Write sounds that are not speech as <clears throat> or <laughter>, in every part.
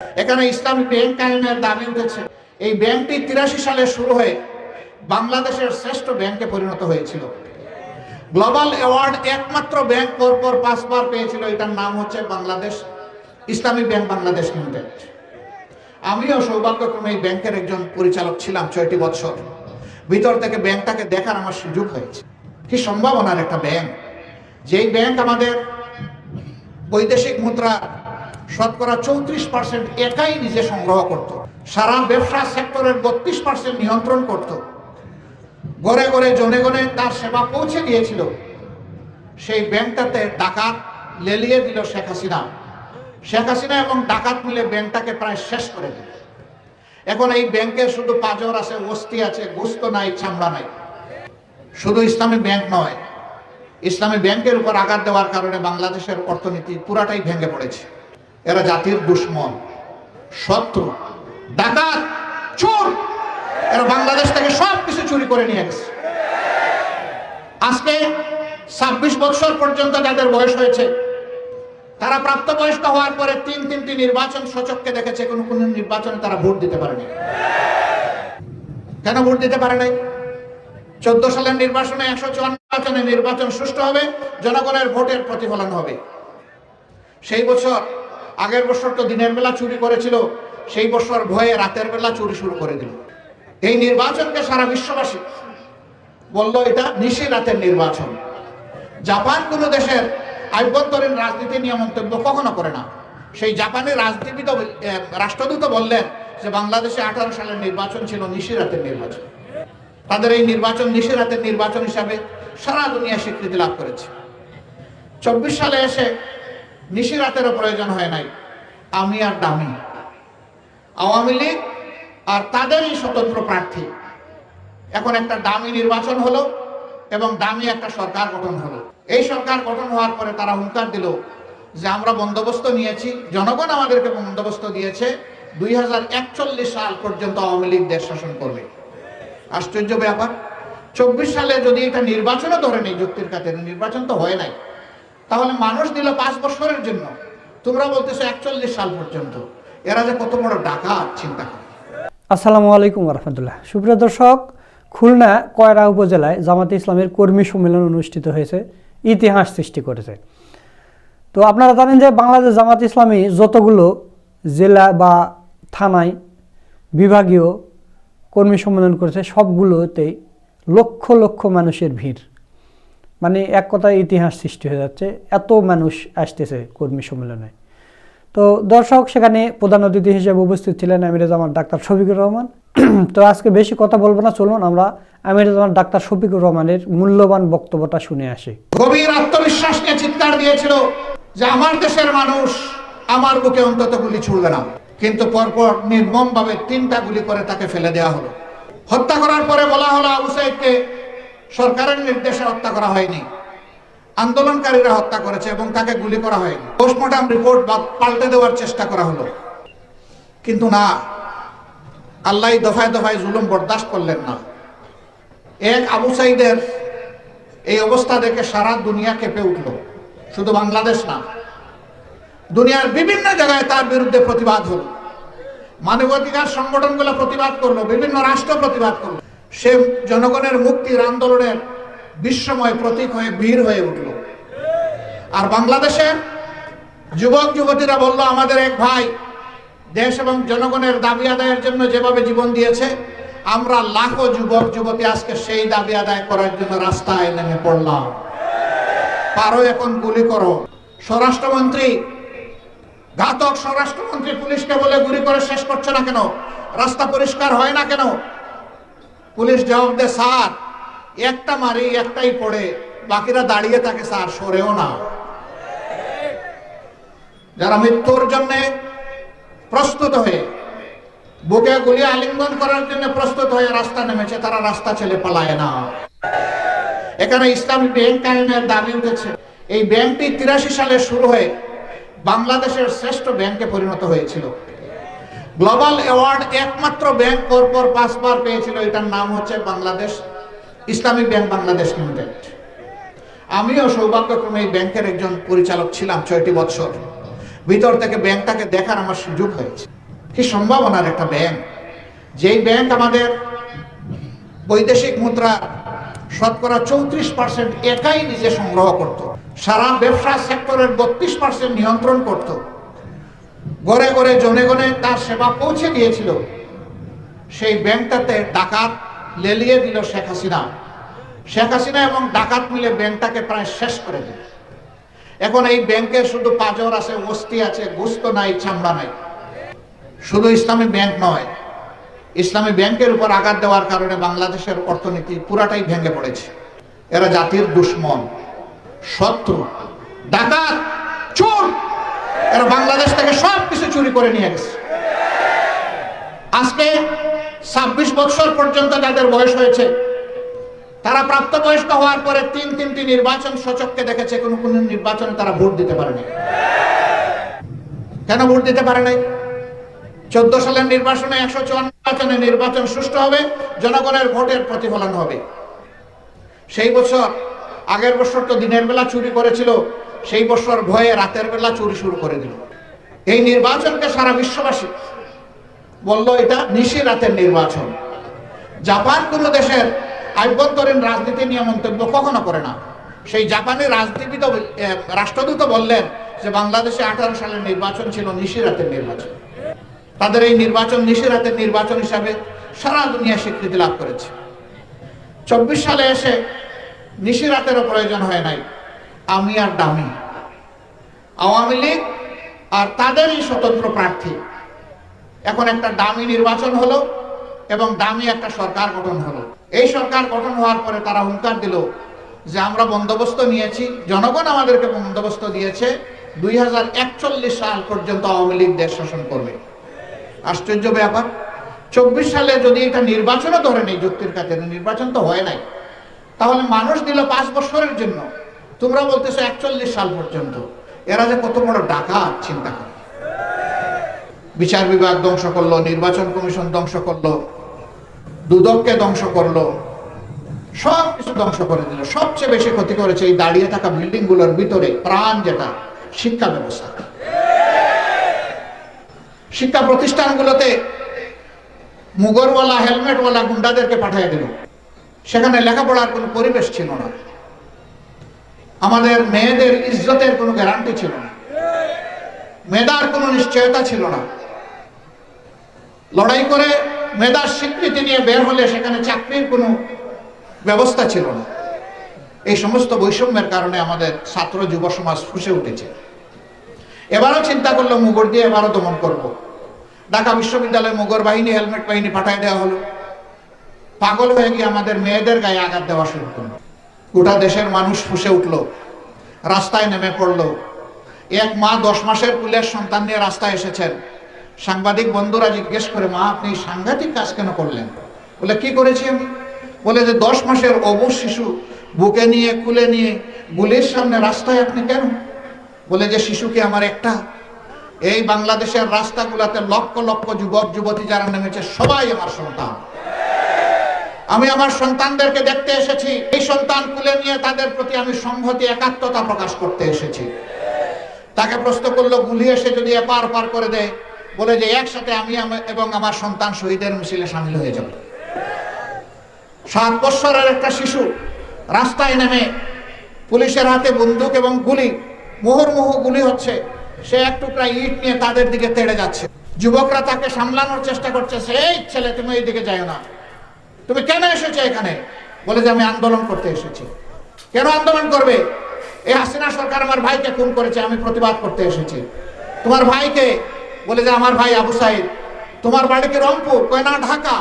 এখানে ইসলামী ব্যাংক আইনের দাবি উঠেছে। এই ব্যাংকটি তিরাশি সালে শুরু হয়ে বাংলাদেশের শ্রেষ্ঠ ব্যাংকে পরিণত হয়েছিল। গ্লোবাল অ্যাওয়ার্ড একমাত্র ব্যাংক পরপর পাঁচবার পেয়েছিল, এটার নাম হচ্ছে বাংলাদেশ ইসলামী ব্যাংক বাংলাদেশ লিমিটেড। আমিও সৌভাগ্যক্রমে এই ব্যাংকের একজন পরিচালক ছিলাম ছয়টি বছর। ভিতর থেকে ব্যাংকটাকে দেখার আমার সুযোগ হয়েছে। কি সম্ভাবনার একটা ব্যাংক? যেই ব্যাংক আমাদের বৈদেশিক মুদ্রা শতকরা চৌত্রিশ পার্সেন্ট একাই নিজে সংগ্রহ করত। সারা ব্যবসা সেক্টরের বত্রিশ পার্সেন্ট নিয়ন্ত্রণ করত। ঘরে ঘরে জনে গনে তার সেবা পৌঁছে দিয়েছিল। সেই ব্যাংকটাতে ডাকাত লেলিয়ে দিল শেখ হাসিনা। শেখ হাসিনা এবং ডাকাত মিলে ব্যাংকটাকে প্রায় শেষ করে দিল। এখন এই ব্যাংকে শুধু পাজর আছে অস্থি আছে, গোস্ত নাই, চামড়া নাই। শুধু ইসলামী ব্যাংক নয়, ইসলামী ব্যাংকের উপর আঘাত দেওয়ার কারণে বাংলাদেশের অর্থনীতি পুরাটাই ভেঙে পড়েছে। এরা জাতির দুশ্মন, শত্রু, ডাকাত, চোর। এরা বাংলাদেশ থেকে সব কিছু চুরি করে নিয়ে গেছে। আজকে ছাব্বিশ বছর পর্যন্ত যাদের বয়স হয়েছে, তারা প্রাপ্তবয়স্ক হওয়ার পরে তিন তিনটি নির্বাচন সচককে দেখেছে, কোনো কোনো নির্বাচনে তারা ভোট দিতে পারেনি। কেন ভোট দিতে পারে নাই? চোদ্দ সালের নির্বাচনে একশো চুয়ান্ন নির্বাচন সুষ্ঠু হবে, জনগণের ভোটের প্রতিফলন হবে। সেই বছর আগের বছর তো দিনের বেলা চুরি করেছিল, সেই বছর ভয়ে রাতের বেলা চুরি শুরু করে দিল। এই নির্বাচনকে সারা বিশ্ববাসী বলল, এটা নিশি রাতের নির্বাচন। জাপান কোন দেশের আভ্যন্তরীণ রাজনীতি নিয়ে মন্তব্য কখনো করে না। সেই জাপানের রাজনীতিবিদ রাষ্ট্রদূত বললেন যে, বাংলাদেশে আঠারো সালের নির্বাচন ছিল নিশি রাতের নির্বাচন। তাদের এই নির্বাচন নিশি রাতের নির্বাচন হিসাবে সারা দুনিয়া স্বীকৃতি লাভ করেছে। চব্বিশ সালে এসে নিশি রাতেরও প্রয়োজন হয় নাই। আমি আর দামি। আওয়ামী লীগ আর তাদেরই স্বতন্ত্র প্রার্থী। এখন একটা দামি নির্বাচন হলো এবং দামি একটা সরকার গঠন হলো। এই সরকার গঠন হওয়ার পরে তারা হুঙ্কার দিল যে আমরা বন্দোবস্ত নিয়েছি। জনগণ আমাদেরকে বন্দোবস্ত দিয়েছে। দুই হাজার একচল্লিশ সাল পর্যন্ত আওয়ামী লীগ দেশ শাসন করবে। আশ্চর্য ব্যাপার। চব্বিশ সালে যদি এটা নির্বাচনও ধরে নেই যুক্তির কাছে নির্বাচন তো হয় নাই। তাহলে মানুষ দিল পাঁচ বছরের জন্য। তোমরা বলতেছো একচল্লিশ সাল পর্যন্ত। এরা যে কত বড় ডাকা চিন্তা করে। আসসালামু আলাইকুম রহমতুল্লাহ সুপ্রিয় দর্শক, খুলনা, কয়রা উপজেলায় জামাতে ইসলামের কর্মী সম্মেলন অনুষ্ঠিত হয়েছে, ইতিহাস সৃষ্টি করেছে। তো আপনারা জানেন যে বাংলাদেশ জামাত ইসলামী যতগুলো জেলা বা থানায় বিভাগীয় কর্মী সম্মেলন করেছে সবগুলোতেই লক্ষ লক্ষ মানুষের ভিড়। মানে এক কথায় ইতিহাস সৃষ্টি হয়ে যাচ্ছে। এত মানুষ আসতেছে কর্মী সম্মেলনে। তো দর্শক, সেখানে প্রধান অতিথি হিসেবে উপস্থিত ছিলেন আমির জামান ডাক্তার শফিকুর রহমান। <clears throat> তো আজকে বেশি কথা বলব না, চলুন আমরা আমির জামান ডাক্তার শফিকুর রহমানের মূল্যবান বক্তব্যটা শুনে আসি। গভীর আত্মবিশ্বাস নিয়ে চিৎকার দিয়েছিল যে আমার দেশের মানুষ আমার বুকে অন্তত গুলি ছুড়বে না। কিন্তু পরপর নির্মম ভাবে তিনটা গুলি করে তাকে ফেলে দেওয়া হলো। হত্যা করার পরে বলা হলো আবু সাইদকে সরকারের নির্দেশে হত্যা করা হয়নি। আন্দোলনকারীরা হত্যা করেছে এবং তাকে গুলি করা হয়নি। পোস্টমর্টম রিপোর্ট বা পাল্টে দেওয়ার চেষ্টা করা হলো। কিন্তু না, আল্লাহ দফায় দফায় জুলুম বরদাস্ত করলেন না। এক আবু সাইদের এই অবস্থা দেখে সারা দুনিয়া কেঁপে উঠল। শুধু বাংলাদেশ না, দুনিয়ার বিভিন্ন জায়গায় তার বিরুদ্ধে প্রতিবাদ হলো। মানবাধিকার সংগঠনগুলো প্রতিবাদ করল, বিভিন্ন রাষ্ট্র প্রতিবাদ করল। সে জনগণের মুক্তির আন্দোলনের বিশ্বময় প্রতীক হয়ে ভিড় হয়ে উঠল। আর বাংলাদেশের যুবক, যুবতীরা বলল, আমাদের এক ভাই দেশ এবং জনগণের দাবি আদায়ের জন্য যেভাবে জীবন দিয়েছে, আমরা লাখো যুবক, যুবতী আজকে সেই দাবি আদায় করার জন্য রাস্তায় নেমে পড়লাম। পারো এখন গুলি করো। স্বরাষ্ট্রমন্ত্রী, ঘাতক স্বরাষ্ট্রমন্ত্রী পুলিশকে বলে গুলি করে শেষ করছে না কেন? রাস্তা পরিষ্কার হয় না কেন? পুলিশ জবাব দেয়, স্যার, একটা মারি, একটাই পড়ে। বাকিরা দাঁড়িয়ে থাকে, স্যার, সরেও না। যারা মৃত্যুর জন্য প্রস্তুত হয়ে বুকে গুলি আলিঙ্গন করার জন্য প্রস্তুত হয়ে রাস্তা নেমেছে, তারা রাস্তা ছেলে পালায় না। এখানে ইসলামী ব্যাংক আইনের দাবি উঠেছে। এই ব্যাংকটি তিরাশি সালে শুরু হয়ে বাংলাদেশের শ্রেষ্ঠ ব্যাংকে পরিণত হয়েছিল। গ্লোবাল অ্যাওয়ার্ড একমাত্র ব্যাংক পরপর পাঁচবার পেয়েছিল, এটার নাম হচ্ছে বাংলাদেশ ইসলামী ব্যাংক বাংলাদেশ লিমিটেড আমিও সৌভাগ্যক্রমে এই ব্যাংকের একজন পরিচালক ছিলাম ছয়টি বছর। ভিতর থেকে ব্যাংকটাকে দেখার আমার সুযোগ হয়েছে। কি সম্ভাবনার একটা ব্যাংক যেই ব্যাংক আমাদের বৈদেশিক মুদ্রা শতকরা চৌত্রিশ পার্সেন্ট একাই নিজে সংগ্রহ করত। সারা ব্যবসা সেক্টরের বত্রিশ পার্সেন্ট নিয়ন্ত্রণ করত। গড়ে গড়ে জনে গনে তার সেবা পৌঁছে দিয়েছিল। সেই ব্যাংকটাতে ডাকাত লেলিয়ে দিল শেখ হাসিনা। শেখ হাসিনা এবং ডাকাত মিলে ব্যাংকটাকে প্রায় শেষ করে দিল। এখন এই ব্যাংকে শুধু পাজর আছে অস্থি আছে, গুস্ত নাই, চামড়া নাই। শুধু ইসলামী ব্যাংক নয়, ইসলামী ব্যাংকের উপর আঘাত দেওয়ার কারণে বাংলাদেশের অর্থনীতি পুরাটাই ভেঙে পড়েছে। এরা জাতির দুশ্মন, শত্রু, ডাকাত, চোর। এরা বাংলাদেশ থেকে সব কিছু চুরি করে নিয়ে গেছে। আজকে ছাব্বিশ বছর পর্যন্ত যাদের বয়স হয়েছে, তারা প্রাপ্তবয়স্ক হওয়ার পরে তিন তিনটি নির্বাচন সচককে দেখেছে, কোনো কোনো নির্বাচনে তারা ভোট দিতে পারেনি কেন ভোট দিতে পারে নাই? চোদ্দ সালের নির্বাচনে একশো চুয়ান্ন নির্বাচনে নির্বাচন সুষ্ঠু হবে, জনগণের ভোটের প্রতিফলন হবে। সেই বছর, আগের বছর তো দিনের বেলা চুরি করেছিল সেই বছর ভয়ে রাতের বেলা চুরি শুরু করে দিল। এই নির্বাচনকে সারা বিশ্ববাসী বলল, এটা নিশি রাতের নির্বাচন। জাপান কোন দেশের আভ্যন্তরীণ রাজনীতি নিয়ে মন্তব্য কখনো করে না। সেই জাপানি রাজনীতিবিদ রাষ্ট্রদূত বললেন যে, বাংলাদেশে আঠারো সালের নির্বাচন ছিল নিশি রাতের নির্বাচন। তাদের এই নির্বাচন নিশিরাতের নির্বাচন হিসাবে সারা দুনিয়া স্বীকৃতি লাভ করেছে। চব্বিশ সালে এসে নিশিরাতেরও প্রয়োজন হয় নাই। আমি আর দামি। আওয়ামী লীগ আর তাদেরই স্বতন্ত্র প্রার্থী। এখন একটা দামি নির্বাচন হলো এবং দামি একটা সরকার গঠন হলো। এই সরকার গঠন হওয়ার পরে তারা হুঙ্কার দিল যে আমরা বন্দোবস্ত নিয়েছি। জনগণ আমাদেরকে বন্দোবস্ত দিয়েছে। দুই হাজার একচল্লিশ সাল পর্যন্ত আওয়ামী লীগ দেশ শাসন করবে। আশ্চর্য ব্যাপার। চব্বিশ সালে যদি এটা নির্বাচনও ধরে নেই যুক্তির কাছে নির্বাচন তো হয় নাই। তাহলে মানুষ দিল পাঁচ বছরের জন্য। তোমরা বলতেছো একচল্লিশ সাল পর্যন্ত। এরা যে কত বড় ডাকা চিন্তা করে। বিচার বিভাগ ধ্বংস করল, নির্বাচন কমিশন ধ্বংস করল, দুদককে ধ্বংস করল, সব কিছু ধ্বংস করে দিল। সবচেয়ে বেশি ক্ষতি করেছে এই দাঁড়িয়ে থাকা বিল্ডিংগুলোর ভিতরে প্রাণ যেটা, শিক্ষা ব্যবস্থা। শিক্ষা প্রতিষ্ঠানগুলোতে মুগরওয়ালা, হেলমেটওয়ালা গুন্ডাদেরকে পাঠিয়ে দিল। সেখানে লেখাপড়ার কোনো পরিবেশ ছিল না। আমাদের মেয়েদের ইজ্জতের কোনো গ্যারান্টি ছিল না। মেধার কোনো নিশ্চয়তা ছিল না। লড়াই করে মেধার স্বীকৃতি নিয়ে বের হলে সেখানে চাকরির কোনো ব্যবস্থা ছিল না। এই সমস্ত বৈষম্যের কারণে আমাদের ছাত্র যুব সমাজ ফুসে উঠেছে। এবারও চিন্তা করল, মুগর দিয়ে এবারও দমন করব। ঢাকা বিশ্ববিদ্যালয়ে মুগর বাহিনী, হেলমেট বাহিনী পাঠায় দেওয়া হলো। পাগল হয়ে গিয়ে আমাদের মেয়েদের গায়ে আঘাত দেওয়া শুরু করল। গোটা দেশের মানুষ ফুসে উঠল, রাস্তায় নেমে পড়ল। এক মা দশ মাসের কুলের সন্তান নিয়ে রাস্তায় এসেছেন। সাংবাদিক বন্ধুরা জিজ্ঞেস করে, মা, আপনি সাংঘাতিক কাজ কেন করলেন? বলে, কি করেছি আমি? বলে যে, দশ মাসের অবশ শিশু, বুকে নিয়ে, কুলে নিয়ে, গুলির সামনে রাস্তায় আপনি কেন? বলে যে, শিশুকে আমার একটা। এই বাংলাদেশের রাস্তাগুলোতে লক্ষ লক্ষ যুবক, যুবতী যারা নেমেছে, সবাই আমার সন্তান। আমি আমার সন্তানদেরকে দেখতে এসেছি। এই সন্তান কুলে নিয়ে তাদের প্রতি আমি সংহতি একাত্মতা প্রকাশ করতে এসেছি। তাকে প্রশ্ন করল, গুলি এসে যদি এপার পার করে দেয়, বলে যে একসাথে আমি এবং আমার সন্তান শহীদের মিছিলে সামিল হয়ে যাব। সাত বৎসরের একটা শিশু রাস্তায় নেমে পুলিশের হাতে বন্দুক এবং গুলি মুহুর্মুহু গুলি হচ্ছে, সে এক টুকরা ইট নিয়ে তাদের দিকে তেড়ে যাচ্ছে। যুবকরা তাকে সামলানোর চেষ্টা করছে, সেই ছেলে, তুমি এই দিকে যাও না। তুমি কেন এসেছ এখানে? বলে যে আমি আন্দোলন করতে এসেছি। কেন আন্দোলন করবে? এই হাসিনা সরকার আমার ভাইকে খুন করেছে, আমি প্রতিবাদ করতে এসেছি। তোমার ভাইকে বলে যে আমার ভাই আবু সাইদ, তোমার বাড়ি কি রংপুর? কয়না ঢাকা।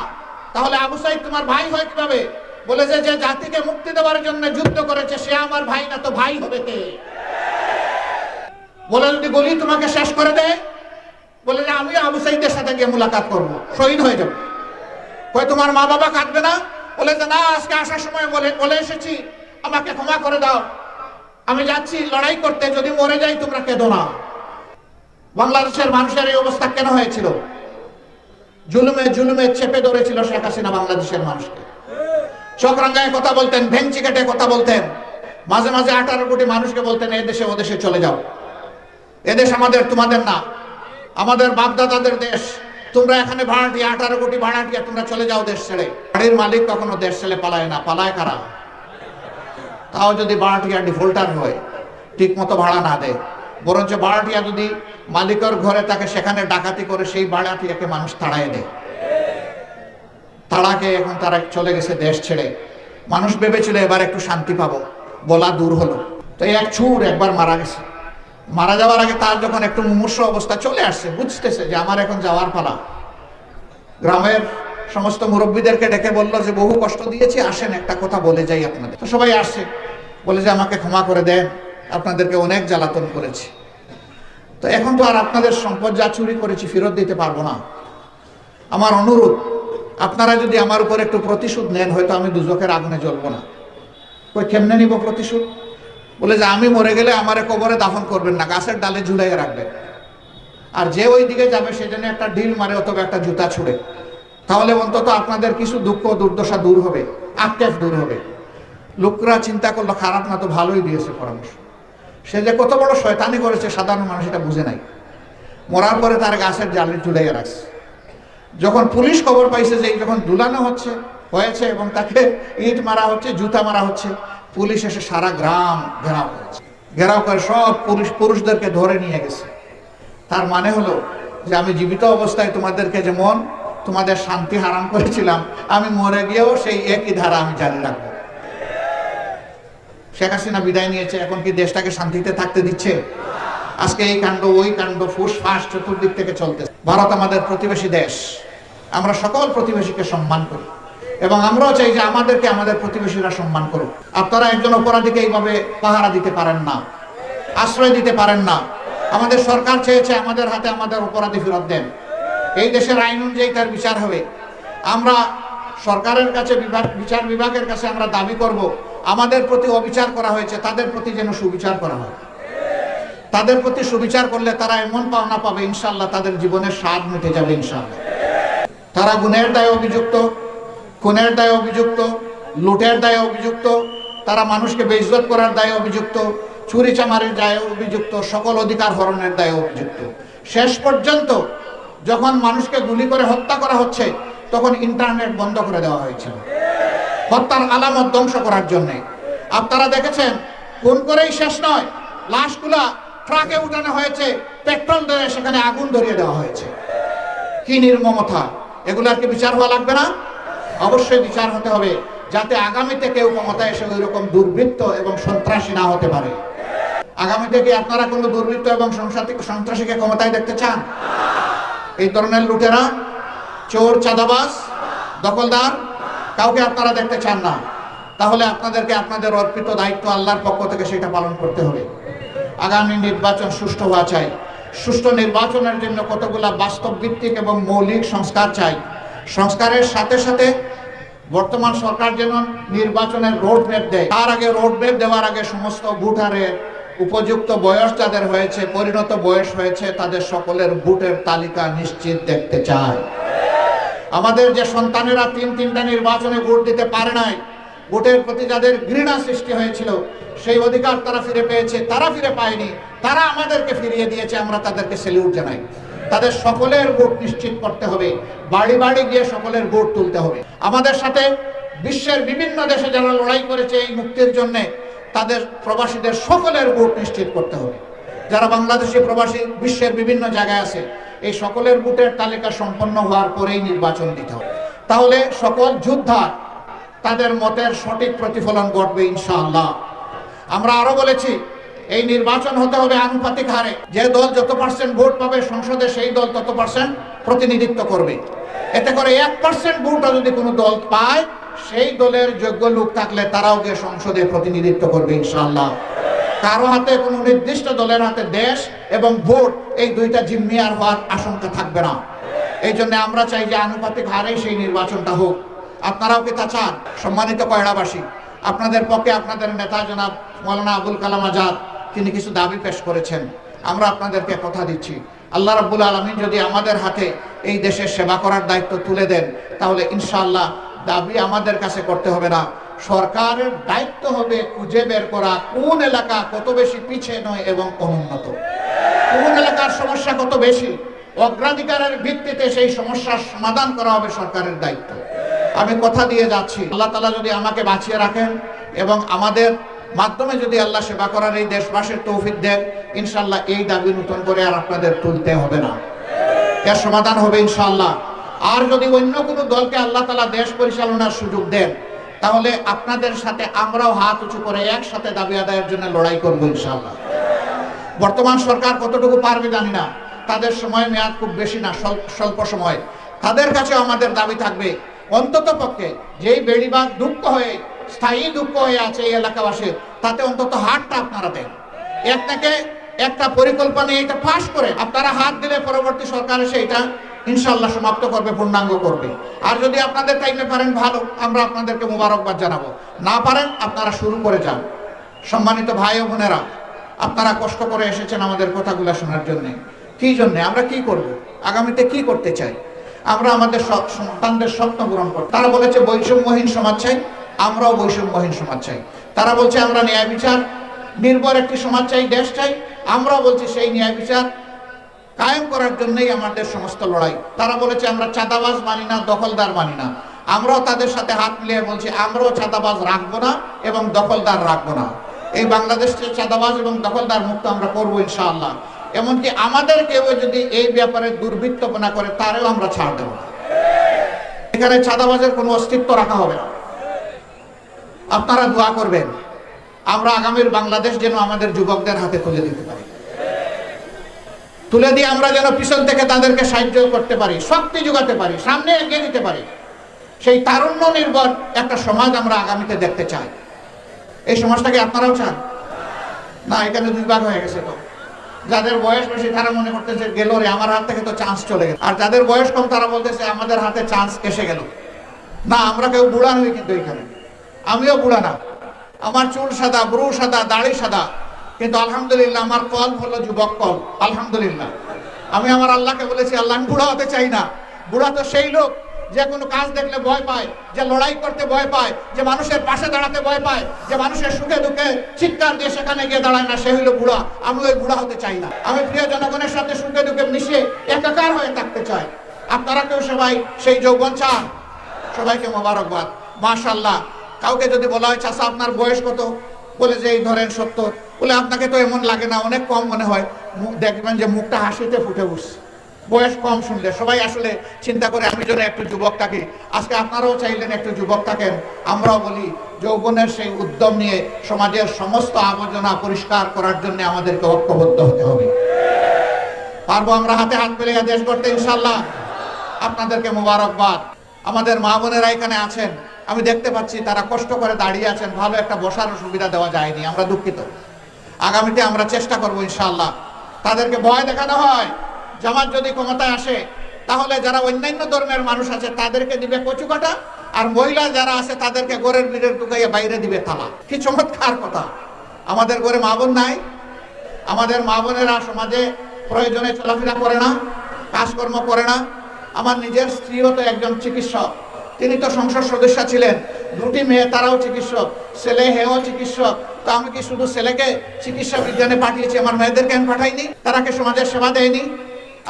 তাহলে আবু সাইদ তোমার ভাই হয় কীভাবে? বলে যে যে জাতিকে মুক্তি দেওয়ার জন্য যুদ্ধ করেছে, সে আমার ভাই না, তো ভাই হবে কে? বলে, যদি গলি তোমাকে শেষ করে দেয় বলে যে আমি আবু সাইদের সাথে গিয়ে মুলাকাত করব। শহীদ হয়ে যাব। কয় তোমার মা বাবা কাঁদবে না? বলে যে, না, আজকে আসার সময় বলে বলে এসেছি। আমাকে ক্ষমা করে দাও। আমি যাচ্ছি লড়াই করতে, যদি মরে যাই তোমরা কেঁদো না। বাংলাদেশের মানুষের এই অবস্থা কেন হয়েছিল? জুলুমে জুলুমে চেপে ধরেছিল শেখ হাসিনা বাংলাদেশের মানুষকে। চক্রাঙ্গায় কথা বলতেন ভেঞ্চি কেটে কথা বলতেন। মাঝে মাঝে আঠারো কোটি মানুষকে বলতেন, এ দেশে, ও দেশে চলে যাও। এদেশ আমাদের, তোমাদের না। আমাদের বাপদাদাদের দেশ। তোমরা এখানে ভাড়াটিয়া, আঠারো কোটি ভাড়াটিয়া, তোমরা চলে যাও দেশ ছেড়ে। বাড়ির মালিক কখনো দেশ ছেড়ে পালায় না, পালায় কারা? তাও যদি ভাড়াটিয়া ডিফল্টার হয় ঠিক মতো ভাড়া না দেয়। বরঞ্চ ভাড়াটিয়া যদি মালিকের ঘরে তাকে সেখানে ডাকাতি করে, সেই ভাড়াটিয়াকে মানুষ তাড়ায় দেয়। তাড়াকে এখন তারা চলে গেছে দেশ ছেড়ে। মানুষ ভেবেছিল এবার একটু শান্তি পাবো, বলা দূর হলো। তো এক ছুর একবার মারা গেছে। মারা যাওয়ার আগে তার যখন একটু মুমূর্ষ অবস্থা চলে আসছে বুঝতেছে যে আমার এখন যাওয়ার পালা। গ্রামের সমস্ত মুরব্বীদেরকে ডেকে বলল যে, বহু কষ্ট দিয়েছি, আসেন, একটা কথা বলে যাই আপনাদের। তো সবাই আসছে বলে যে, আমাকে ক্ষমা করে দেন, আপনাদেরকে অনেক জ্বালাতন করেছি। তো এখন তো আর আপনাদের সম্পদ যা চুরি করেছি ফেরত দিতে পারব না। আমার অনুরোধ, আপনারা যদি আমার উপর একটু প্রতিশোধ নেন, হয়তো আমি দুজকের আগুনে জ্বলবো না। কই, কেমনে নিব প্রতিশোধ? বলে যে আমি মরে গেলে আমারে কবরে দাফন করবেন না, গাছের ডালে ঝুলাই রাখবেন আর যে ওই দিকে যাবে সেজন্য একটা ঢিল মারে অথবা একটা জুতা ছুড়ে। তাহলে অন্তত আপনাদের কিছু দুঃখ, দুর্দশা দূর হবে আক্ষেপ দূর হবে। লোকরা চিন্তা করল, খারাপ না তো ভালোই দিয়েছে পরামর্শ। সে যে কত বড় শয়তানি করেছে, সাধারণ মানুষ এটা বুঝে নাই। মরার পরে তার গাছের জালে ঝুলাইয়া রাখছে। যখন পুলিশ খবর পাইছে যে যখন দুলানো হচ্ছে, হয়েছে এবং তাকে ইট মারা হচ্ছে, জুতা মারা হচ্ছে পুলিশ এসে সারা গ্রাম ঘেরাও করেছে। ঘেরাও করে সব পুরুষ পুরুষদেরকে ধরে নিয়ে গেছে। তার মানে হলো যে আমি জীবিত অবস্থায় তোমাদেরকে যেমন তোমাদের শান্তি হারাম করেছিলাম, আমি মরে গিয়েও সেই একই ধারা আমি জারি রাখব। শেখ হাসিনা বিদায় নিয়েছে, এখন কি দেশটাকে শান্তিতে থাকতে দিচ্ছে? আজকে এই কাণ্ড, ওই কাণ্ড, ফুস, ফাঁস চতুর্দিক থেকে চলতে ভারত আমাদের প্রতিবেশী দেশ। আমরা সকল প্রতিবেশীকে সম্মান করি। এবং আমরাও চাই যে আমাদেরকে আমাদের প্রতিবেশীরা সম্মান করুক। আপনারা একজন অপরাধীকে এইভাবে পাহারা দিতে পারেন না, আশ্রয় দিতে পারেন না। আমাদের সরকার চেয়েছে আমাদের হাতে আমাদের অপরাধী ফেরত দেন। এই দেশের আইন অনুযায়ী তার বিচার হবে। আমরা সরকারের কাছে বিভাগ, বিচার বিভাগের কাছে আমরা দাবি করব, আমাদের প্রতি অবিচার করা হয়েছে, তাদের প্রতি যেন সুবিচার করা হয়। তাদের প্রতি সুবিচার করলে তারা এমন পাওনা পাবে ইনশাল্লাহ তাদের জীবনের স্বাদ মিটে যাবে ইনশাল্লাহ তারা গুণের দায়ে অভিযুক্ত। খুনের দায়ে অভিযুক্ত, লুটের দায়ে অভিযুক্ত, তারা মানুষকে বেইজ্জত করার দায়ে অভিযুক্ত চুরি চামারির দায়ে অভিযুক্ত, সকল অধিকার হরণের দায়ে অভিযুক্ত। শেষ পর্যন্ত যখন মানুষকে গুলি করে হত্যা করা হচ্ছে, তখন ইন্টারনেট বন্ধ করে দেওয়া হয়েছিল। হত্যার আলামত ধ্বংস করার জন্য। আপনারা দেখেছেন কোন করেই শেষ নয়, লাশগুলা ট্রাকে উঠানো হয়েছে, পেট্রোল দিয়ে সেখানে আগুন ধরিয়ে দেওয়া হয়েছে। কি নির্মমতা, এগুলার কি বিচার হওয়া লাগবে না? অবশ্যই বিচার হতে হবে যাতে আগামীতে কেউ ক্ষমতায় এসে ওই রকম দুর্বৃত্ত এবং সন্ত্রাসী না হতে পারে। আগামীতে কি আপনারা কোনো দুর্বৃত্ত এবং সন্ত্রাসী- সন্ত্রাসীকে ক্ষমতায় দেখতে চান? এই ধরনের লুটেরা? চোর চাঁদাবাস দখলদার? কাউকে আপনারা দেখতে চান না। তাহলে আপনাদেরকে আপনাদের অর্পিত দায়িত্ব আল্লাহর পক্ষ থেকে সেটা পালন করতে হবে। আগামী নির্বাচন সুষ্ঠু হওয়া চাই। সুষ্ঠু নির্বাচনের জন্য কতগুলা বাস্তব ভিত্তিক এবং মৌলিক সংস্কার চাই? সংস্কারের সাথে সাথে বর্তমান সরকার যেন নির্বাচনের রোড ম্যাপ দেয়। তার আগে রোড ম্যাপ দেওয়ার আগে সমস্ত ভোটারের উপযুক্ত বয়স যাদের হয়েছে, পরিণত বয়স হয়েছে, তাদের সকলের ভোটের তালিকা নিশ্চিত দেখতে চায় আমাদের যে সন্তানেরা তিন তিনটা নির্বাচনে ভোট দিতে পারে নাই, ভোটের প্রতি যাদের ঘৃণা সৃষ্টি হয়েছিল, সেই অধিকার তারা ফিরে পেয়েছে, তারা ফিরে পায়নি, তারা আমাদেরকে ফিরিয়ে দিয়েছে, আমরা তাদেরকে সেলিউট জানাই। তাদের সকলের ভোট নিশ্চিত করতে হবে। বাড়ি বাড়ি গিয়ে সকলের ভোট তুলতে হবে। আমাদের সাথে বিশ্বের বিভিন্ন দেশে যারা লড়াই করেছে এই মুক্তির জন্য তাদের প্রবাসীদের সকলের ভোট নিশ্চিত করতে হবে। যারা বাংলাদেশি প্রবাসী, বিশ্বের বিভিন্ন জায়গায় আছে, এই সকলের ভোটের তালিকা সম্পন্ন হওয়ার পরেই নির্বাচন দিতে হবে। তাহলে সকল যোদ্ধা তাদের মতের সঠিক প্রতিফলন ঘটবে ইনশাআল্লাহ। আমরা আরও বলেছি এই নির্বাচন হতে হবে আনুপাতিক হারে। যে দল যত পার্সেন্ট ভোট পাবে সংসদে, সেই দল তত পার্সেন্ট প্রতিনিধিত্ব করবে। এতে করে এক পার্সেন্ট ভোটও যদি কোনো দল পায়, সেই দলের যোগ্য লোক থাকলে তারাও গিয়ে সংসদে প্রতিনিধিত্ব করবে ইনশাআল্লাহ। কারও হাতে কোনো নির্দিষ্ট দলের হাতে দেশ এবং ভোট, এই দুইটা জিম্মি আর হওয়ার আশঙ্কা থাকবে না। এই জন্য আমরা চাই যে আনুপাতিক হারে সেই নির্বাচনটা হোক। আপনারাও কি তা চান? সম্মানিত কয়রাবাসী আপনাদের পক্ষে আপনাদের নেতা জনাব মৌলানা আবুল কালাম আজাদ তিনি কিছু দাবি পেশ করেছেন। আমরা আপনাদেরকে কথা দিচ্ছি। আল্লাহ রাব্বুল আলমিন যদি আমাদের হাতে এই দেশের সেবা করার দায়িত্ব তুলে দেন, তাহলে ইনশাআল্লাহ দাবি আমাদের কাছে করতে হবে না। সরকারের দায়িত্ব হবে খুঁজে বের করা কোন এলাকা কত বেশি পিছিয়ে নয় এবং অনুন্নত। কোন এলাকার সমস্যা কত বেশি? অগ্রাধিকারের ভিত্তিতে সেই সমস্যার সমাধান করা হবে সরকারের দায়িত্ব। আমি কথা দিয়ে যাচ্ছি। আল্লাহ তালা যদি আমাকে বাঁচিয়ে রাখেন এবং আমাদের মাধ্যমে যদি আল্লাহ সেবা করার এই দেশবাসীর তৌফিক দেন ইনশাল্লাহ এই দাবি নতুন করে আর আপনাদের তুলতে হবে না। এর সমাধান হবে ইনশাল্লাহ আর যদি অন্য কোনো দলকে আল্লাহ তালা দেশ পরিচালনার সুযোগ দেন, তাহলে আপনাদের সাথে আমরাও হাত উঁচু করে একসাথে দাবি আদায়ের জন্য লড়াই করব ইনশাল্লাহ বর্তমান সরকার কতটুকু পারবে জানি না। তাদের সময় মেয়াদ খুব বেশি না, স্বল্প সময়। তাদের কাছে আমাদের দাবি থাকবে। অন্তত পক্ষে যেই বেড়িবাগ দুঃখ হয়ে স্থায়ী দুঃখ হয়ে আছে এই এলাকাবাসীর। তাতে অন্তত হাতটা আপনারা দেন। এক থেকে একটা পরিকল্পনা এটা ফাঁস করে আপনারা হাত দিলে পরবর্তী সরকার এসে এটা ইনশাল্লাহ সমাপ্ত করবে, পূর্ণাঙ্গ করবে। আর যদি আপনাদের টাইমে পারেন ভালো, আমরা আপনাদেরকে মোবারকবাদ জানাব। না পারেন, আপনারা শুরু করে যান। সম্মানিত ভাই ও বোনেরা, আপনারা কষ্ট করে এসেছেন আমাদের কথাগুলো শোনার জন্যে। কি জন্যে? আমরা কি করব? আগামীতে কি করতে চাই? আমরা আমাদের সব- সন্তানদের স্বপ্ন পূরণ করব তারা বলেছে বৈষম্যহীন সমাজ চাই। আমরাও বৈষম্যহীন সমাজ চাই। তারা বলছে, আমরা ন্যায় বিচার, নির্ভর একটি সমাজ চাই, দেশ চাই। আমরাও বলছি, সেই ন্যায় বিচার কায়েম করার জন্যই আমাদের সমস্ত লড়াই। তারা বলেছে, আমরা চাঁদাবাজ মানি না, দখলদার মানি না। আমরাও তাদের সাথে হাত মিলিয়ে বলছি, আমরাও চাঁদাবাজ রাখব না এবং দখলদার রাখব না। এই বাংলাদেশকে চাঁদাবাজ এবং দখলদার মুক্ত আমরা করব ইনশাআল্লাহ। এমনকি আমাদের কেউ যদি এই ব্যাপারে দুর্বৃত্তপনা করে, তারেও আমরা ছাড় দেবো না। এখানে চাঁদাবাজের কোনো অস্তিত্ব রাখা হবে না। আপনারা দোয়া করবেন, আমরা আগামীর বাংলাদেশ যেন আমাদের যুবকদের হাতে তুলে দিতে পারি। তুলে দিয়ে আমরা যেন পিছন থেকে তাদেরকে সাহায্য করতে পারি, শক্তি যোগাতে পারি, সামনে এগিয়ে দিতে পারি। সেই তারুণ্য নির্ভর একটা সমাজ আমরা আগামীতে দেখতে চাই। এই সমাজটাকে আপনারাও চান? না, এখানে দুই ভাগ হয়ে গেছে তো। যাদের বয়স বেশি, তারা মনে করতেছে, গেল রে, আমার হাত থেকে তো চান্স চলে গেল। আর যাদের বয়স কম, তারা বলতেছে, আমাদের হাতে চান্স এসে গেল। না, আমরা কেউ বুড়া নই কিন্তু এখানে। আমিও বুড়া না। আমার চুল সাদা, ব্রু সাদা, দাড়ি সাদা। কিন্তু আলহামদুলিল্লাহ আমার কল হলো যুবক কল, আলহামদুলিল্লাহ। আমি আমার আল্লাহকে বলেছি, আল্লাহ, আমি বুড়া হতে চাই না। বুড়া তো সেই লোক যে কোনো কাজ দেখলে ভয় পায়, যে লড়াই করতে ভয় পায়, যে মানুষের পাশে দাঁড়াতে ভয় পায়, যে মানুষের সুখে দুঃখে চিৎকার দিয়ে সেখানে গিয়ে দাঁড়ায় না, সে হইল বুড়া। আমি ওই বুড়া হতে চাই না। আমি প্রিয় জনগণের সাথে সুখে দুঃখে মিশে একাকার হয়ে থাকতে চাই। আপনারা কেউ সবাই সেই যৌবন চান? সবাইকে মোবারকবাদ। মাশাল্লাহ কাউকে যদি বলা হয় চাষা আপনার বয়স কত? বলে যে, এই ধরেন সত্তর। বলে, আপনাকে তো এমন লাগে না, অনেক কম মনে হয়। দেখবেন যে, মুখটা হাসিতে ফুটে উঠছে। বয়স কম শুনলে সবাই আসলে চিন্তা করে, আমি যেন একটু যুবক থাকি। আজকে আপনারাও চাইলেন একটু যুবক থাকেন। আমরাও বলি, যৌবনের সেই উদ্যম নিয়ে সমাজের সমস্ত আবর্জনা পরিষ্কার করার জন্য আমাদেরকে ঐক্যবদ্ধ হতে হবে। পারব আমরা হাতে হাত পেলে দেশ করতে ইনশাল্লাহ আপনাদেরকে মোবারকবাদ। আমাদের মা বোনেরা এখানে আছেন। আমি দেখতে পাচ্ছি তারা কষ্ট করে দাঁড়িয়ে আছেন, ভালো একটা বসার সুবিধা দেওয়া যায়নি, আমরা দুঃখিত। আগামীতে আমরা চেষ্টা করব ইনশাল্লাহ তাদেরকে ভয় দেখানো হয়, জামাত যদি ক্ষমতায় আসে, তাহলে যারা অন্যান্য ধর্মের মানুষ আছে, তাদেরকে দিবে কচুকাটা আর মহিলা যারা আছে, তাদেরকে গোরের বিড়ের টুকাইয়ে বাইরে দিবে থালা। কি চমৎকার কথা। আমাদের ঘরে মা বোন নাই, আমাদের মা বোনেরা সমাজে প্রয়োজনে চলাফেরা করে না, কাজকর্ম করে না। আমার নিজের স্ত্রীও তো একজন চিকিৎসক। তিনি তো সংসদ সদস্য ছিলেন। দুটি মেয়ে, তারাও চিকিৎসক, ছেলে হেও চিকিৎসক। তো আমি কি শুধু ছেলেকে চিকিৎসা বিজ্ঞানে পাঠিয়েছি, আমার মেয়েদেরকে আমি পাঠাইনি? তারা কি সমাজের সেবা দেয়নি?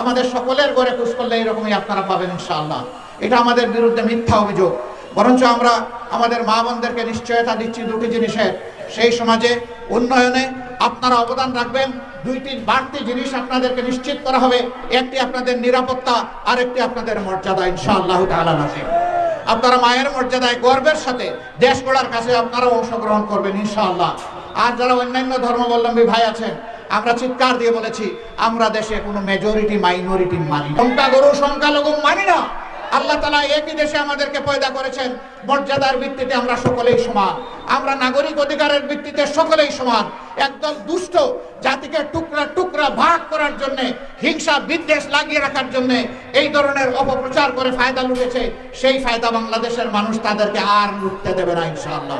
আমাদের সকলের ঘরে খোঁজ করলে এরকমই আপনারা পাবেন ইনশাআল্লাহ। এটা আমাদের বিরুদ্ধে মিথ্যা অভিযোগ। বরঞ্চ আমরা আমাদের মা বোনদেরকে নিশ্চয়তা দিচ্ছি দুটি জিনিসের। সেই সমাজে উন্নয়নে আপনারা অবদান রাখবেন। দুইটি বাড়তি জিনিস আপনাদেরকে নিশ্চিত করা হবে। একটি আপনাদের নিরাপত্তা আর একটি আপনাদের মর্যাদা, ইনশাআল্লাহ তাআলা নাজিম। আপনারা মায়ের মর্যাদায় গর্বের সাথে দেশ গড়ার কাছে আপনারা অংশগ্রহণ করবেন, ইনশাআল্লাহ। আর যারা অন্যান্য ধর্মাবলম্বী ভাই আছেন, আমরা চিৎকার দিয়ে বলেছি, আমরা দেশে কোনো মেজরিটি মাইনরিটি মানি সংখ্যাগরু, সংখ্যালঘু মানি না। আল্লাহ তালা একই দেশে আমাদেরকে পয়দা করেছেন। মর্যাদার ভিত্তিতে আমরা সকলেই সমান। আমরা নাগরিক অধিকারের ভিত্তিতে সকলেই সমান। একদল দুষ্ট জাতিকে টুকরা টুকরা ভাগ করার জন্য, হিংসা বিদ্বেষ লাগিয়ে রাখার জন্য এই ধরনের অপপ্রচার করে ফায়দা লুটেছে, সেই ফায়দা বাংলাদেশের মানুষ তাদেরকে আর লুটতে দেবে না ইনশাআল্লাহ।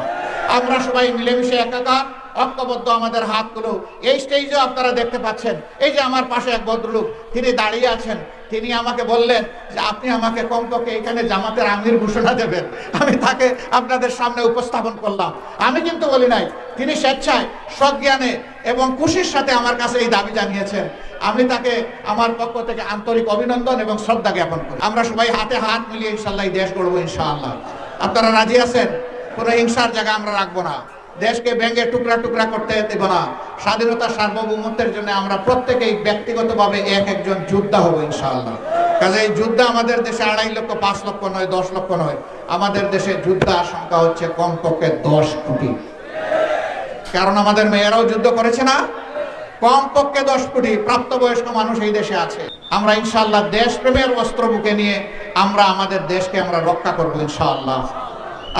আমরা সবাই মিলেমিশে একাকার। ঐক্যবদ্ধ আমাদের হাতগুলো। এই স্টেজেও আপনারা দেখতে পাচ্ছেন, এই যে আমার পাশে এক ভদ্রলোক, তিনি দাঁড়িয়ে আছেন। তিনি আমাকে বললেন যে, আপনি আমাকে কমপক্ষে এখানে জামাতের আমির ঘোষণা দেবেন। আমি তাকে আপনাদের সামনে উপস্থাপন করলাম। আমি কিন্তু বলি নাই, তিনি স্বেচ্ছায়, সজ্ঞানে এবং খুশির সাথে আমার কাছে এই দাবি জানিয়েছেন। আমি তাকে আমার পক্ষ থেকে আন্তরিক অভিনন্দন এবং শ্রদ্ধা জ্ঞাপন করি। আমরা সবাই হাতে হাত মিলিয়ে ইনশাল্লাহ দেশ গড়বো ইনশাআল্লাহ। আপনারা রাজি আছেন? কোনো হিংসার জায়গা আমরা রাখব না। দেশকে ভেঙে টুকরা টুকরা করতে দেব না। স্বাধীনতা সার্বভৌমত্বের জন্য আমরা প্রত্যেকেই ব্যক্তিগতভাবে এক একজন যোদ্ধা হব ইনশাআল্লাহ। কাজে এই যুদ্ধ আমাদের দেশে আড়াই লক্ষ, পাঁচ লক্ষ নয়, দশ লক্ষ নয়। আমাদের দেশে যুদ্ধ আশঙ্কা হচ্ছে কমপক্ষে দশ কোটি। কারণ আমাদের মেয়েরাও যুদ্ধ করেছে না? কমপক্ষে দশ কোটি প্রাপ্তবয়স্ক মানুষ এই দেশে আছে। আমরা ইনশাআল্লাহ দেশপ্রেমের অস্ত্র বুকে নিয়ে আমরা আমাদের দেশকে আমরা রক্ষা করব ইনশাআল্লাহ।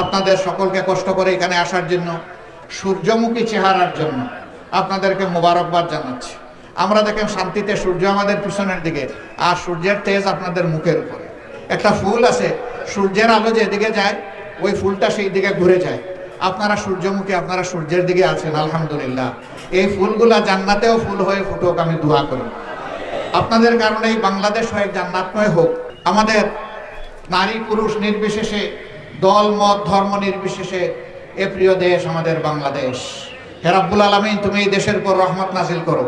আপনাদের সকলকে কষ্ট করে এখানে আসার জন্য সূর্যমুখী চেহারার জন্য। আপনাদেরকে মোবারকবাদ জানাচ্ছি। আমরা দেখেন শান্তিতে সূর্য আমাদের পিছনের দিকে, আর সূর্যের তেজ আপনাদের মুখের উপরে। একটা ফুল আছে, সূর্যের আলো যেদিকে যায়, ওই ফুলটা সেই দিকে ঘুরে যায়। আপনারা সূর্যমুখী, আপনারা সূর্যের দিকে আছেন, আলহামদুলিল্লাহ। এই ফুলগুলা জান্নাতেও ফুল হয়ে ফুটুক, আমি দোয়া করি। আপনাদের কারণে এই বাংলাদেশ হয়ে জান্নাতময় হোক, আমাদের নারী পুরুষ নির্বিশেষে দল মত ধর্ম নির্বিশেষে এ প্রিয় দেশ, আমাদের বাংলাদেশ। হেরাব্বুল আলমিন, তুমি এই দেশের উপর রহমত নাজিল করো।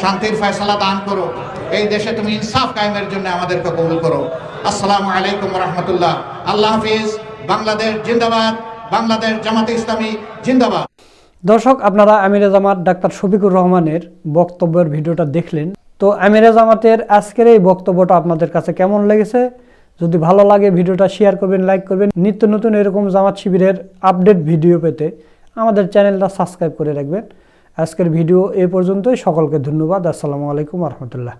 শান্তির ফয়সালা দান করো। এই দেশে তুমি ইনসাফ কায়েমের জন্য আমাদেরকে কবুল করো। আসসালামু আলাইকুম রহমতুল্লাহ। আল্লাহ হাফিজ। বাংলাদেশ জিন্দাবাদ। বাংলাদেশ জামাতে ইসলামী জিন্দাবাদ। দর্শক, আপনারা আমিরে জামাত ডাক্তার শফিকুর রহমানের বক্তব্যের ভিডিওটা দেখলেন। তো আমিরে জামাতের আজকের এই বক্তব্যটা আপনাদের কাছে কেমন লেগেছে? যদি ভালো লাগে ভিডিওটা শেয়ার করবেন লাইক করবেন। নিত্য নতুন এরকম জামাত শিবিরের আপডেট ভিডিও পেতে আমাদের চ্যানেলটা সাবস্ক্রাইব করে রাখবেন। আজকের ভিডিও এ পর্যন্তই। সকলকে ধন্যবাদ। আসসালামু আলাইকুম রহমতুল্লাহ।